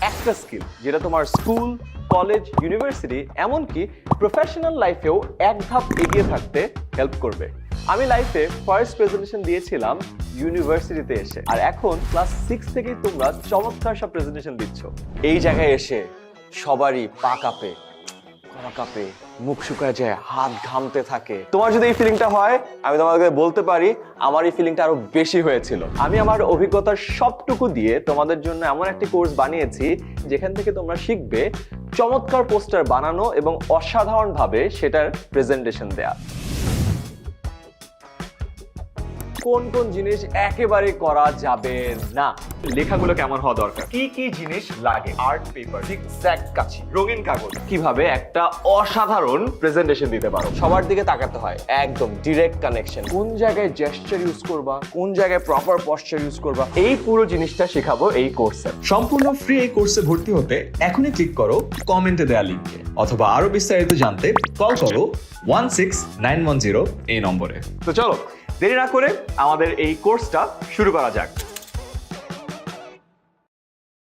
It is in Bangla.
একটা স্কিল যেটা তোমার স্কুল কলেজ ইউনিভার্সিটি এমনকি প্রফেশনাল লাইফেও এক ধাপ এগিয়ে থাকতে হেল্প করবে। আমি লাইফে ফার্স্ট প্রেজেন্টেশন দিয়েছিলাম ইউনিভার্সিটিতে এসে। আর এখন ক্লাস সিক্স থেকেই তোমরা চমৎকার সব প্রেজেন্টেশন দিচ্ছ। এই জায়গায় এসে সবারই পা কাঁপে। গলা কাপে মুখ শুকায় যায়, হাত ঘামতে থাকে। তোমার যদি এই ফিলিংটা হয়, আমি তোমাদেরকে বলতে পারি, আমার এই ফিলিংটা আরও বেশি হয়েছিল। আমি আমার অভিজ্ঞতার সবটুকু দিয়ে তোমাদের জন্য এমন একটি কোর্স বানিয়েছি, যেখান থেকে তোমরা শিখবে চমৎকার পোস্টার বানানো এবং অসাধারণভাবে সেটার প্রেজেন্টেশন দেয়া। কোন কোন জিনিস একেবারে করা যাবে না। লেখাগুলো কেমন হওয়া দরকার? কি কি জিনিস লাগে? আর্ট পেপার জিগজ্যাগ কাঁচি রঙিন কাগজ। কীভাবে একটা অসাধারণ প্রেজেন্টেশন দিতে পারো? সবার দিকে তাকাতে হয় একদম ডিরেক্ট কানেকশন কোন জায়গায় জেস্টার ইউজ করবা কোন জায়গায় প্রপার পশ্চার ইউজ করবা এই পুরো জিনিসটা শেখাবো এই কোর্সে সম্পূর্ণ ফ্রি এই কোর্সে ভর্তি হতে এখনই ক্লিক করো কমেন্টে দেওয়া লিঙ্কে অথবা আরও বিস্তারিত জানতে কল করো one six nine one zero এই নম্বরে। তো চলো দেরি না করে আমাদের এই কোর্সটা শুরু করা যাক।